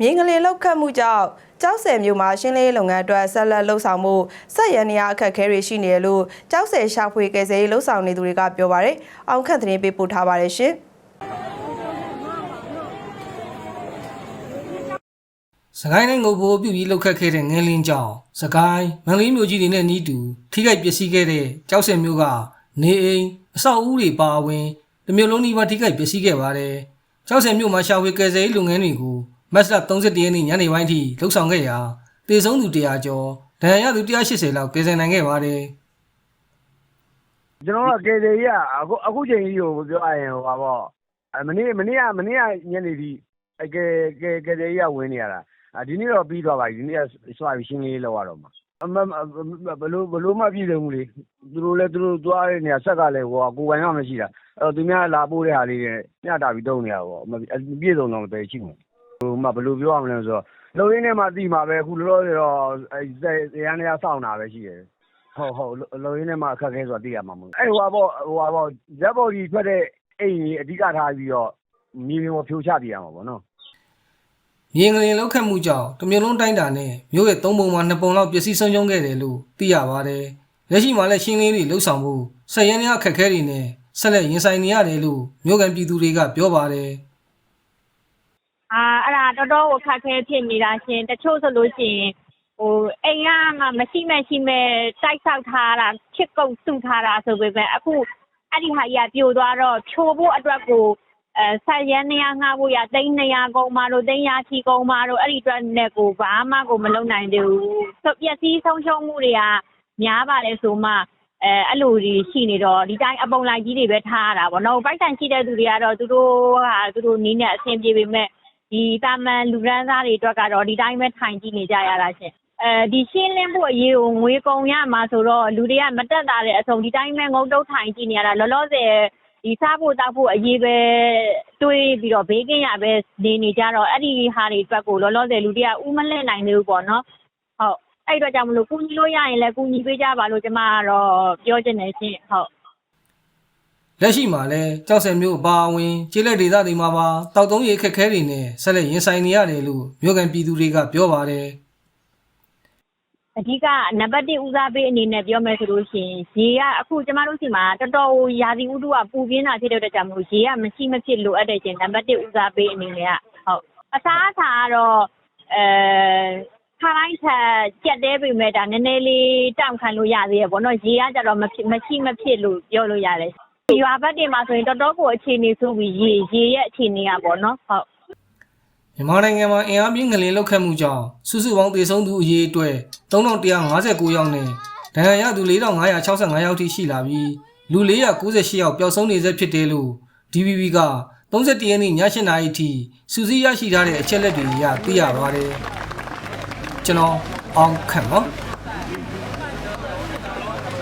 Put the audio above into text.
မြေငလင်လောက်ခတ်မှုကြောင့်ကြောက်ဆယ်မြို့မှာရှင်းလင်းရေးလုပ်ငန်းအတွက်ဆက်လက်လှုပ်ဆောင်မှုစက်ရန်နေရအခက်အခဲတွေရှိနေတယ်လို့ကြောက်ဆယ်ရှာဖွေကယ်ဆယ်ရေးလှုပ်ဆောင်နေသူတွေကပြောပါတယ်။အောင်ခန့်သတင်းပေးပို့ထားပါတယ်ရှင်။စကိုင်းတိုင်းကိုပိုပြုပြီးလှုပ်ခတ်ခဲ့တဲ့ငလင်းကြောင့်စကိုင်းမန္တလေးမြို့ကြီးတွေနဲ့နီးတူထိခိုက်ပျက်စီးခဲ့တဲ့ကြောက်စင်မြို့ကနေအိမ်အဆောက်အဦတွေပါဝင်တစ်မြို့လုံးနီးပါးထိခိုက်ပျက်စီးခဲ့ပါတယ်။ကြောက်စင်မြို့မှာရှာဖွေကယ်ဆယ်ရေးလုပ်ငန်းတွေကို မတ်လ31ရက်နေ့ညနေပိုင်းထိလှုပ်ဆောင်ခဲ့ရာတေဆုံးသူ100ကျော်ဒဏ်ရာရသူ180လောက်ကယ်ဆယ်နိုင်ခဲ့ပါတယ်။ကျွန်တော်တို့ကကေသေးကြီးကအခုအခုချိန်ကြီးကိုပြောရရင်ဟိုပါပေါ့အဲမနေ့မနေ့ကမနေ့ကညနေဒီအဲကေကေကေသေးကြီးကဝင်နေရတာအဒီနေ့တော့ပြီးသွားပါပြီဒီနေ့ကစွာပြီးရှင်းလေးလောက်ရတော့မှာအမဘလို့ဘလို့မှပြည်တယ်မှုလေသူတို့လည်းသူတို့သွားတဲ့နေရာဆက်ကလည်းဟိုကိုပိုင်ရမရှိတာအဲ့တော့သူများလာပို့တဲ့ဟာလေးတွေညတာပြီးတုံးနေရပေါ့မပြည့်စုံတော့မပဲရှိမှာ ဟိုမှဘလို့ပြောရမလဲဆိုတော့လုံရင်းထဲမှာတီးမှာပဲအခုလောလောဆယ်တော့အဲရန်နေရာစောင့်တာပဲရှိတယ်ဟုတ်ဟုတ်လုံရင်းထဲမှာအခက်အခဲဆိုတာသိရမှာမဟုတ်ဘူးအဲ့ဟိုဟာပေါ့ဟိုဟာပေါ့ဇက်ဘော်ဒီထွက်တဲ့အိမ်ကြီးအဓိကထားပြီးတော့မြေပြင်ပေါ်ဖြိုချပြရမှာပေါ့နော်မြေငလျင်လောက်ခတ်မှုကြောင့်တစ်မျိုးလုံးတိုင်းတာနဲ့မြို့ရဲ့သုံးပုံမှာနှစ်ပုံလောက်ပျက်စီးဆုံးရှုံးခဲ့တယ်လို့သိရပါတယ်။လက်ရှိမှာလည်းရှင်းလင်းတွေလှုပ်ဆောင်မှုဆက်ရင်းရအခက်အခဲတွေနဲ့ဆက်လက်ရင်ဆိုင်နေရတယ်လို့မြို့ကန်ပြည်သူတွေကပြောပါတယ်။ အာအဲ့ဒါတော်တော်ကိုခက်ခဲဖြစ်နေတာရှင်တချို့ဆိုလို့ရှိရင်ဟိုအိမ်ကမှမရှိမဲ့ရှိမဲ့တိုက်ဆောက်ထားတာချစ်ကုတ်စုထားတာဆိုပေမဲ့အခုအဲ့ဒီဟာကြီးကပြိုသွားတော့ဖြိုဖို့အတွက်ကိုအဲဆက်ရန်နေရငှားဖို့ရတိန်း200ကုန်မာတို့တိန်းရချီကုန်မာတို့အဲ့ဒီအတွက်နဲ့ကိုဘာမှကိုမလုပ်နိုင်သေးဘူးဆိုပျက်စီးဆုံးရှုံးမှုတွေကများပါလေဆိုမှအဲအဲ့လိုကြီးရှိနေတော့ဒီတိုင်းအပုံလိုက်ကြီးတွေပဲထားရတာပေါ့နော်ပိုက်ဆံရှိတဲ့သူတွေကတော့သူတို့ဟာသူတို့နီးနဲ့အဆင်ပြေပေမဲ့ ဒီတာမန်လူရန်သားတွေအတွက်ကတော့ဒီတိုင်းပဲထိုင်ကြည့်နေကြရတာရှင်အဲဒီရှင်းလင်းဖို့အရေးကိုငွေကုန်ရမှာဆိုတော့လူတွေကမတက်တာတဲ့အဆုံးဒီတိုင်းပဲငုံတုတ်ထိုင်ကြည့်နေရတာလောလောဆယ်ဒီစားဖို့တောက်ဖို့အရေးပဲတွေးပြီးတော့ဘေးကင်းရပဲနေနေကြတော့အဲ့ဒီဟာတွေအတွက်ကိုလောလောဆယ်လူတွေကဥမလှည့်နိုင်သေးဘူးပေါ့နော်ဟုတ်အဲ့အတွက်ကြောင့်မလို့ကူညီလို့ရရင်လည်းကူညီပေးကြပါလို့ကျမကတော့ပြောချင်တယ်ရှင်ဟုတ် လက်ရှိမှာလည်းကြောက်စံမျိုးအပါအဝင်ကျေးလက်ဒေသတွေမှာပါတောက်သုံးရေခက်ခဲတွေနဲ့ဆက်လက်ရင်ဆိုင်နေရတယ်လို့မြို့ကန်ပြည်သူတွေကပြောပါတယ်အဓိကနံပါတ်1ဦးစားပေးအနေနဲ့ပြောမယ်ဆိုလို့ရှိရင်ရေကအခုကျမတို့စီမှာတော်တော်ရာသီဥတုကပူပြင်းတာဖြစ်တဲ့အတွက်ကြောင့်မလို့ရေကမရှိမဖြစ်လိုအပ်တဲ့ချင်းနံပါတ်1ဦးစားပေးအနေနဲ့ကဟုတ်အစားအစာကတော့အဲခါတိုင်းချက်ကြက်တဲပေမဲ့ဒါနည်းနည်းလေးတောင့်ခံလို့ရသေးရပေါ့နော်ရေကကြတော့မဖြစ်မရှိမဖြစ်လို့ပြောလို့ရတယ် ရွာဘက်တွေမှာဆိုရင်တော်တော်ကိုအခြေအနေဆိုပြီးရေရေရဲ့အခြေအနေကပေါ့နော်ဟုတ်မြန်မာနိုင်ငံမှာအင်အားပြင်းငလင်လောက်ခတ်မှုကြောင့်စုစုပေါင်းသေဆုံးသူအရေအတွက်3159ယောက်နဲ့ဒဏ်ရာရသူ4565ယောက်ထိရှိလာပြီးလူ498ယောက်ပျောက်ဆုံးနေဆဲဖြစ်တယ်လို့ DVB က31ရက်နေ့ည8:00နာရီထိစူးစီးရရှိထားတဲ့အချက်လက်တွေအရသိရပါတယ်ကျွန်တော်အောင်ခန့်ပါ